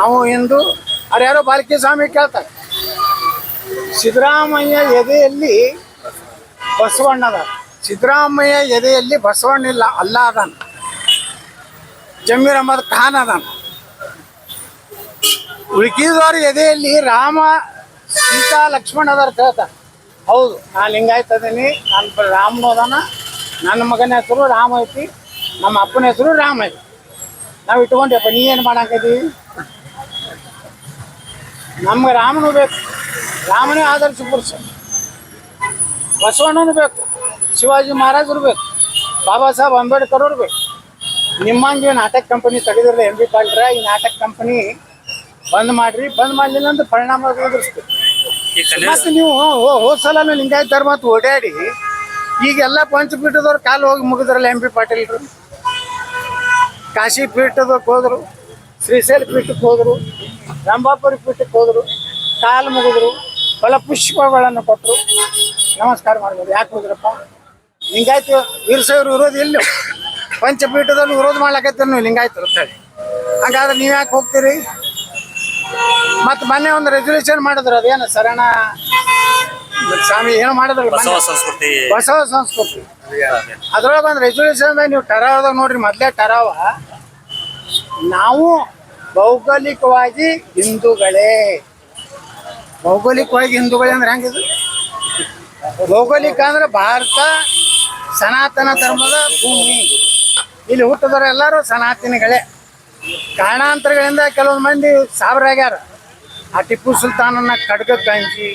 ನಾವು ಎಂದು ಯಾರೋ ಬಾಲಕಿ ಸ್ವಾಮಿ ಕೇಳ್ತಾರೆ. ಸಿದ್ದರಾಮಯ್ಯ ಎದೆಯಲ್ಲಿ ಬಸವಣ್ಣ ಅದ ಸಿದ್ದರಾಮಯ್ಯ ಎದೆಯಲ್ಲಿ ಬಸವಣ್ಣ ಇಲ್ಲ ಅಲ್ಲ ಅದಾನ ಜಮೀರ್ ಅಹಮದ್ ಖಾನ್ ಅದಾನ ಉಳ್ಕಿದವ್ರ ಎದೆಯಲ್ಲಿ ರಾಮ, ಸೀತಾ ಲಕ್ಷ್ಮಣ ಅದಾರ ಕೇಳ್ತಾರೆ. ಹೌದು, ನಾನು ಲಿಂಗಾಯತ ಅದೀನಿ ನಾನು ರಾಮನು ನನ್ನ ಮಗನ ಹೆಸರು ರಾಮ ಐತಿ, ನಮ್ಮ ಅಪ್ಪನ ಹೆಸರು ರಾಮ ಐತಿ. ನಾವು ಇಟ್ಕೊಂಡೆಪ್ಪ ನೀ ಏನು ಮಾಡಾಕದೀವಿ ನಮ್ಗೆ ರಾಮನು ಬೇಕು. ರಾಮನೇ ಆದರ್ಶ ಪುರುಷ. ಬಸವಣ್ಣನೂ ಬೇಕು. ಶಿವಾಜಿ ಮಹಾರಾಜರು ಬೇಕು. ಬಾಬಾ ಸಾಹೇಬ್ ಅಂಬೇಡ್ಕರ್ ಅವರು ಬೇಕು. ನಿಮ್ಮಂಗೆ ನಾಟಕ ಕಂಪನಿ ತೆಗೆದಿರಲಿ ಎಂ ಬಿ ಪಾಲ್ರ ಈ ನಾಟಕ ಕಂಪನಿ ಬಂದ್ ಮಾಡ್ರಿ. ಬಂದ್ ಮಾಡಲಿಲ್ಲ ಅಂದ್ರೆ ಪರಿಣಾಮ ಎದುರಿಸ್ತೀವಿ ಮತ್ತೆ ನೀವು ಹೋ- ಹೋದ್ ಸಲ ಲಿಂಗಾಯತ ಧರ್ಮ ಓಡಾಡಿ ಈಗೆಲ್ಲ ಪಂಚಪೀಠದವ್ರು ಕಾಲು ಹೋಗಿ ಮುಗಿದ್ರಲ್ಲ ಎಂ ಪಿ ಪಾಟೀಲ್ರು. ಕಾಶಿ ಪೀಠದಕ್ಕೆ ಹೋದ್ರು ಶ್ರೀಶೈಲ ಪೀಠಕ್ಕೆ ಹೋದ್ರು. ರಂಭಾಪುರಿ ಪೀಠಕ್ಕೆ ಹೋದರು ಕಾಲು ಮುಗಿದ್ರು ಫಲ ಪುಷ್ಪಗಳನ್ನು ಕೊಟ್ಟರು ನಮಸ್ಕಾರ ಮಾಡ್ಬೋದು. ಯಾಕೆ ಹೋದ್ರಪ್ಪ? ಲಿಂಗಾಯತ ವೀರಶೈವರು ವಿರೋಧ ಇಲ್ಲ ಪಂಚಪೀಠದಲ್ಲಿ ವಿರೋಧ ಮಾಡ್ಲಾಕೈತಿ ನೀವು ಲಿಂಗಾಯತರು ಅಂತೇಳಿ ಹಾಗಾದ್ರೆ ನೀವು ಯಾಕೆ ಹೋಗ್ತೀರಿ? ಮತ್ತೆ ಮೊನ್ನೆ ಒಂದು ರೆಸಲ್ಯೂಷನ್ ಮಾಡಿದ್ರು. ಅದೇನು ಶರಣ ಸ್ವಾಮಿ ಏನು ಮಾಡಿದ್ರು ಬಸವ ಸಂಸ್ಕೃತಿ. ಬಸವ ಸಂಸ್ಕೃತಿ. ಅದ್ರೊಳಗೆ ಒಂದು ರೆಸಲ್ಯೂಷನ್ ನೀವು ಟರಾವದಾಗ ನೋಡ್ರಿ. ಮೊದಲೇ ಟರಾವ. ನಾವು ಭೌಗೋಳಿಕವಾಗಿ ಹಿಂದೂಗಳೇ? ಭೌಗೋಳಿಕವಾಗಿ ಹಿಂದೂಗಳೇ ಅಂದ್ರೆ ಹೆಂಗಿದು ಭೌಗೋಳಿಕ ಅಂದ್ರೆ ಭಾರತ ಸನಾತನ ಧರ್ಮದ ಭೂಮಿ. ಇಲ್ಲಿ ಹುಟ್ಟಿದವರು ಎಲ್ಲರೂ ಸನಾತನಿಗಳೇ. ಕಾರಣಾಂತರಗಳಿಂದ ಕೆಲವೊಂದು ಮಂದಿ ಸಾವಿರಾಗ್ಯಾರ ಆ ಟಿಪ್ಪು ಸುಲ್ತಾನನ ಖಡ್ಗ ಕಂಜಿ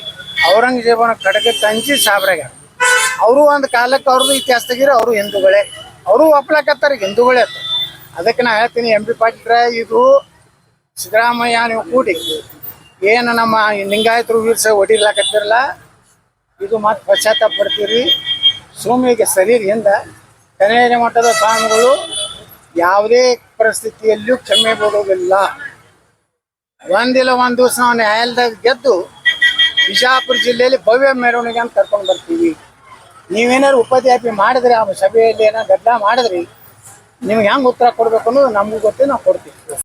ಔರಂಗಜೇಬನ ಕಡಗ ಕಂಚಿ ಸಾವಿರ ಆಗ್ಯಾರ ಅವರು ಒಂದು ಕಾಲಕ್ಕೆ ಅವ್ರದ್ದು ಇತಿಹಾಸ ತೆಗೀರಿ ಅವರು ಹಿಂದೂಗಳೇ. ಅವರು ಒಪ್ಲಾಕತ್ತಾರ ಹಿಂದೂಗಳೇ ಅದಕ್ಕೆ ನಾ ಹೇಳ್ತೀನಿ ಎಂ ಪಿ ಪಾಟೀಲ್ರ ಇದು ಸಿದ್ದರಾಮಯ್ಯ, ನೀವು ಕೂಡಿ. ಏನು ನಮ್ಮ ಲಿಂಗಾಯತರು ವೀರ್ಸ ಹೊಡಿಲಾಕತ್ತಿರಲ್ಲ ಇದು ಮತ್ತೆ ಪಶ್ಚಾತ್ತಾಪ ಪಡ್ತೀರಿ. ಸೋಮಿಗೆ ಸರಿಯಿಂದ ಕನೇರ ಮಟ್ಟದ ಸ್ವಾಮಿಗಳು ಯಾವುದೇ ಪರಿಸ್ಥಿತಿಯಲ್ಲೂ ಕ್ಷಮೆ ಬಿಡೋದಿಲ್ಲ ಒಂದಿಲ್ಲ ಒಂದು ದಿವಸ ನಾವು ನ್ಯಾಯಾಲಯದಾಗ ಗೆದ್ದು ಬಿಜಾಪುರ ಜಿಲ್ಲೆಯಲ್ಲಿ ಭವ್ಯ ಮೆರವಣಿಗೆ ಅಂತ ಕರ್ಕೊಂಡು ಬರ್ತೀವಿ. ನೀವೇನಾದ್ರು ಉಪದ್ಯಾಪಿ ಮಾಡಿದ್ರೆ, ಆ ಸಭೆಯಲ್ಲಿ ಏನೋ ಗದ್ದಲ ಮಾಡಿದ್ರಿ ನಿಮ್ಗೆ ಹೆಂಗೆ ಉತ್ತರ ಕೊಡಬೇಕು ಅನ್ನೋದು ನಮಗೂ ಗೊತ್ತೇ ನಾವು ಕೊಡ್ತೀವಿ.